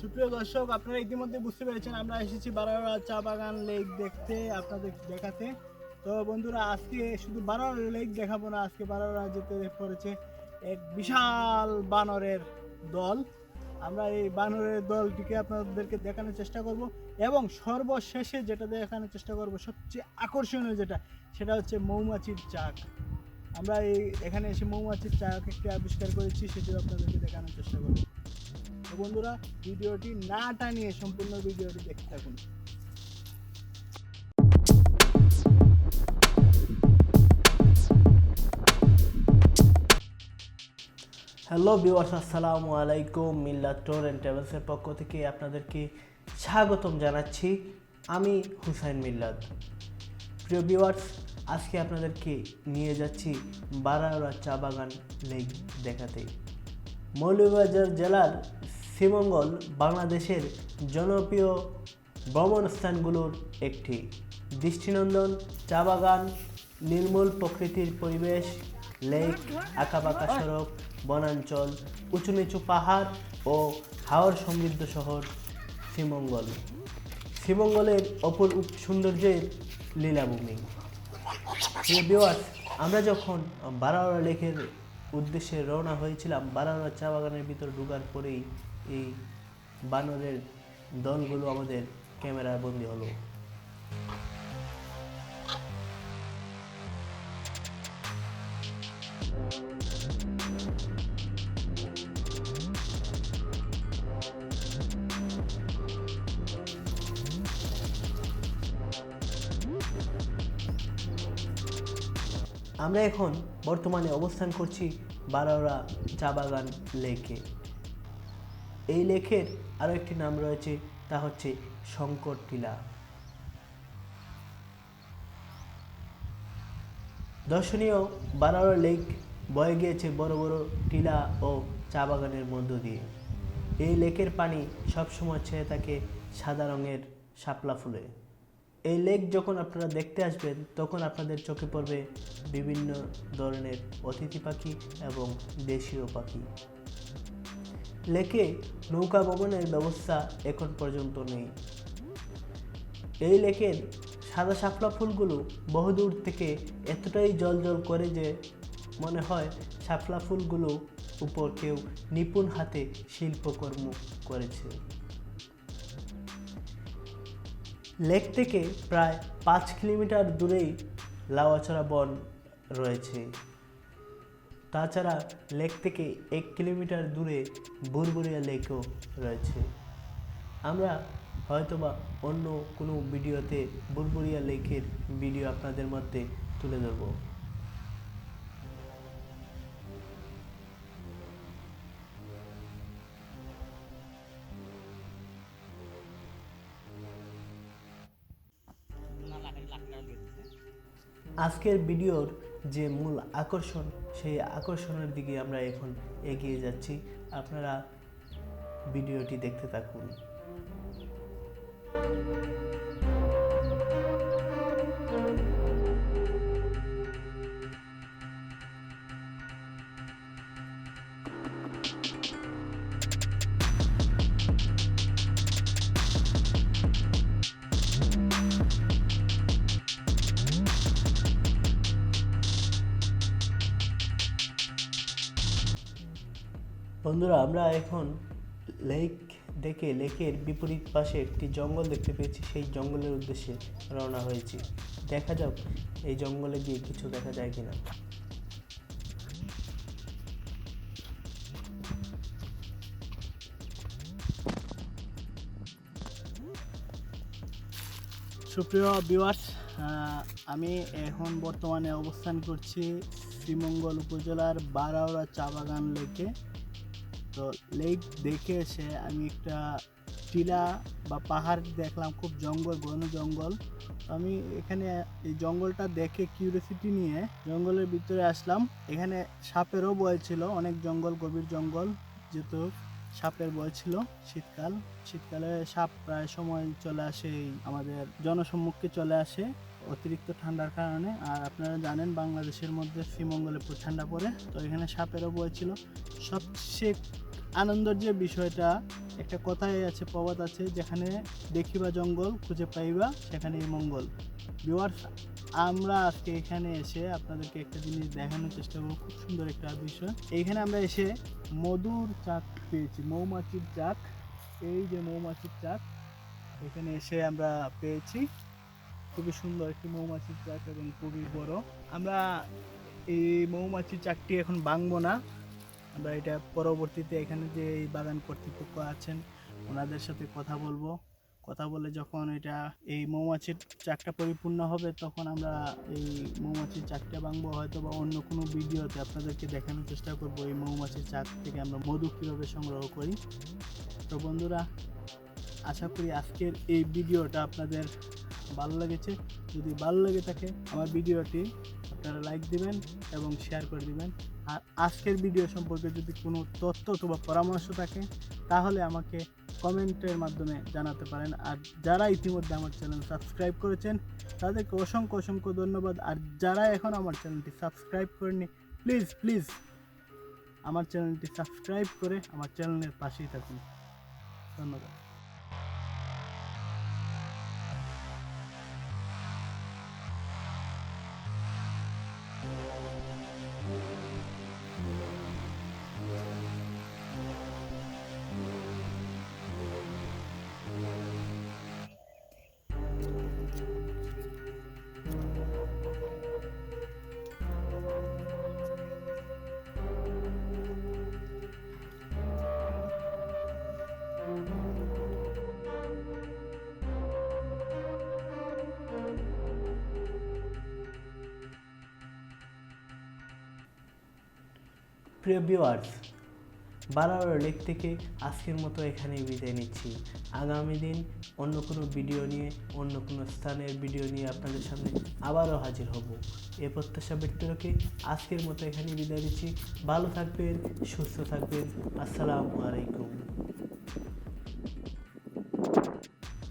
সুপ্রিয় দর্শক, আপনারা ইতিমধ্যে বুঝতে পেরেছেন, আমরা এসেছি বারোরা চা বাগান লেক দেখতে, আপনাদের দেখাতে। তো বন্ধুরা, আজকে শুধু বারোরা লেক দেখাবো না, আজকে বারোরা যেতে পড়েছে এক বিশাল বানরের দল। আমরা এই বানরের দলটিকে আপনাদেরকে দেখানোর চেষ্টা করব এবং সর্বশেষে যেটা দেখানোর চেষ্টা করব, সবচেয়ে আকর্ষণীয় যেটা, সেটা হচ্ছে মৌমাছির চাক। আমরা এই এখানে এসে মৌমাছির চাক একটি আবিষ্কার করেছি, সেটিও আপনাদেরকে দেখানোর চেষ্টা করব। বন্ধুরা, ভিডিওটি না টানিয়ে সম্পূর্ণ ভিডিওটি দেখতে থাকুন। হ্যালো ভিউয়ার্স আসসালামু আলাইকুম। মিল্লাত টোর অ্যান্ড ট্রাভেলসের পক্ষ থেকে আপনাদেরকে স্বাগতম জানাচ্ছি আমি হুসাইন মিল্লাত। প্রিয় ভিউয়ার্স আজকে আপনাদেরকে নিয়ে যাচ্ছি বারাওড়া চা বাগান লেক দেখাতে। মৌলভীবাজার জেলার শ্রীমঙ্গল বাংলাদেশের জনপ্রিয় ভ্রমণ স্থানগুলোর একটি। দৃষ্টিনন্দন, চা বাগান, নির্মল প্রকৃতির পরিবেশ, লেক, আঁকাবাঁকা সড়ক, বনাঞ্চল উঁচু নিচু পাহাড় ও হাওর সমৃদ্ধ শহর শ্রীমঙ্গল। শ্রীমঙ্গলের অপরূপ সৌন্দর্যের লীলাভূমি। আমরা যখন বারাওড়া লেকের উদ্দেশ্যে রওনা হয়েছিলাম বারাওড়া চা বাগানের ভিতর ঢোকার পরেই এই বানরের দলগুলো আমাদের ক্যামেরায় বন্দি হলো। আমরা এখন বর্তমানে অবস্থান করছি বারাওড়া চা বাগান লেকে। এই লেকের আরও একটি নাম রয়েছে, তা হচ্ছে শঙ্কর টিলা। দর্শনীয় বারাওড়া লেক বয়ে গিয়েছে বড় বড় টিলা ও চা বাগানের মধ্য দিয়ে। এই লেকের পানি সবসময় ছেয়ে থাকে সাদা রঙের শাপলা ফুলে। এই লেক যখন আপনারা দেখতে আসবেন, তখন আপনাদের চোখে পড়বে বিভিন্ন ধরনের অতিথি পাখি এবং দেশীয় পাখি। লেকে নৌকা ভবনের ব্যবস্থা এখন পর্যন্ত নেই। এই লেকের সাদা শাপলা ফুলগুলো বহুদূর থেকে এতটাই জল জল করে যে মনে হয় শাপলা ফুলগুলো উপর কেউ নিপুণ হাতে শিল্পকর্ম করেছে। লেক থেকে প্রায় পাঁচ কিলোমিটার দূরেই লাওয়াছড়া বন রয়েছে। তাছাড়া লেক থেকে এক কিলোমিটার দূরে বুরবুরিয়া লেকও রয়েছে। আমরা হয়তোবা অন্য কোনো ভিডিওতে বুরবুরিয়া লেকের ভিডিও আপনাদের মধ্যে তুলে ধরবো। আজকের ভিডিওর যে মূল আকর্ষণ সেই আকর্ষণের দিকে আমরা এখন এগিয়ে যাচ্ছি। আপনারা ভিডিওটি দেখতে থাকুন। বন্ধুরা, আমরা এখন লেক দেখে লেকের বিপরীত পাশে একটি জঙ্গল দেখতে পেয়েছি। সেই জঙ্গলের উদ্দেশ্যে রওনা হয়েছি। দেখা যাক এই জঙ্গলে গিয়ে কিছু দেখা যায় কিনা। সুপ্রিয় ভিউয়ার্স আমি এখন বর্তমানে অবস্থান করছি শ্রীমঙ্গল উপজেলার বারাওড়া চা বাগান লেকে তো লেক দেখে এসে আমি একটা টিলা বা পাহাড় দেখলাম, খুব জঙ্গল, ঘন জঙ্গল। আমি এখানে এই জঙ্গলটা দেখে কিউরিয়াসিটি নিয়ে জঙ্গলের ভিতরে আসলাম। এখানে সাপেরও বয় ছিল, অনেক জঙ্গল, গভীর জঙ্গল যেহেতু সাপের বয় ছিল শীতকাল। শীতকালে সাপ প্রায় সময় চলে আসে আমাদের জনসম্মুখে চলে আসে। অতিরিক্ত ঠান্ডার কারণে, আর আপনারা জানেন বাংলাদেশের মধ্যে শ্রীমঙ্গলে ঠান্ডা পড়ে, তো এখানে সাপেরও বয় ছিল। সবচেয়ে আনন্দের যে বিষয়টা, একটা কথাই আছে, প্রবাদ আছে, যেখানে দেখিবা জঙ্গল, খুঁজে পাইবা সেখানে মঙ্গল। ভিউয়ার্স আমরা আজকে এখানে এসে আপনাদেরকে একটা জিনিস দেখানোর চেষ্টা করব, খুব সুন্দর একটা বিষয় এইখানে আমরা এসে মধুর চাক পেয়েছি, মৌমাছির চাক। এই যে মৌমাছির চাক, এখানে এসে আমরা পেয়েছি। খুবই সুন্দর একটি মৌমাছির চাক এবং খুবই বড়। আমরা এই মৌমাছির চাকটি এখন ভাঙবো না। আমরা এটা পরবর্তীতে এখানে যে এই বাগান কর্তৃপক্ষ আছেন, ওনাদের সাথে কথা বলব। কথা বলে যখন এটা এই মৌমাছির চাকটা পরিপূর্ণ হবে, তখন আমরা এই মৌমাছির চাকটা ভাঙবো হয়তো বা অন্য কোনো ভিডিওতে আপনাদেরকে দেখানোর চেষ্টা করব এই মৌমাছির চাক থেকে আমরা মধু কীভাবে সংগ্রহ করি। তো বন্ধুরা, আশা করি আজকের এই ভিডিওটা আপনাদের ভালো লেগেছে, যদি ভালো লেগে থাকে আমার ভিডিওটি আপনারা লাইক দিবেন এবং শেয়ার করে দিবেন। আর আজকের ভিডিও সম্পর্কে যদি কোনো তথ্য অথবা পরামর্শ থাকে, তাহলে আমাকে কমেন্টের মাধ্যমে জানাতে পারেন। আর যারা ইতিমধ্যে আমার চ্যানেল সাবস্ক্রাইব করেছেন, তাদেরকে অসংখ্য অসংখ্য ধন্যবাদ। আর যারা এখন আমার চ্যানেলটি সাবস্ক্রাইব করেনি প্লিজ প্লিজ আমার চ্যানেলটি সাবস্ক্রাইব করে আমার চ্যানেলের পাশেই থাকুন। ধন্যবাদ। প্রিয় ভিউয়ার্স, বারবার লেক থেকে আজকের মতো এখানেই বিদায় নিচ্ছি। আগামী দিন অন্য কোনো ভিডিও নিয়ে, অন্য কোনো স্থানের ভিডিও নিয়ে আপনাদের সামনে আবারও হাজির হব। এ প্রত্যাশা ব্যক্ত রেখে আজকের মতো এখানেই বিদায় নিচ্ছি। ভালো থাকবেন, সুস্থ থাকবেন। আসসালামু আলাইকুম।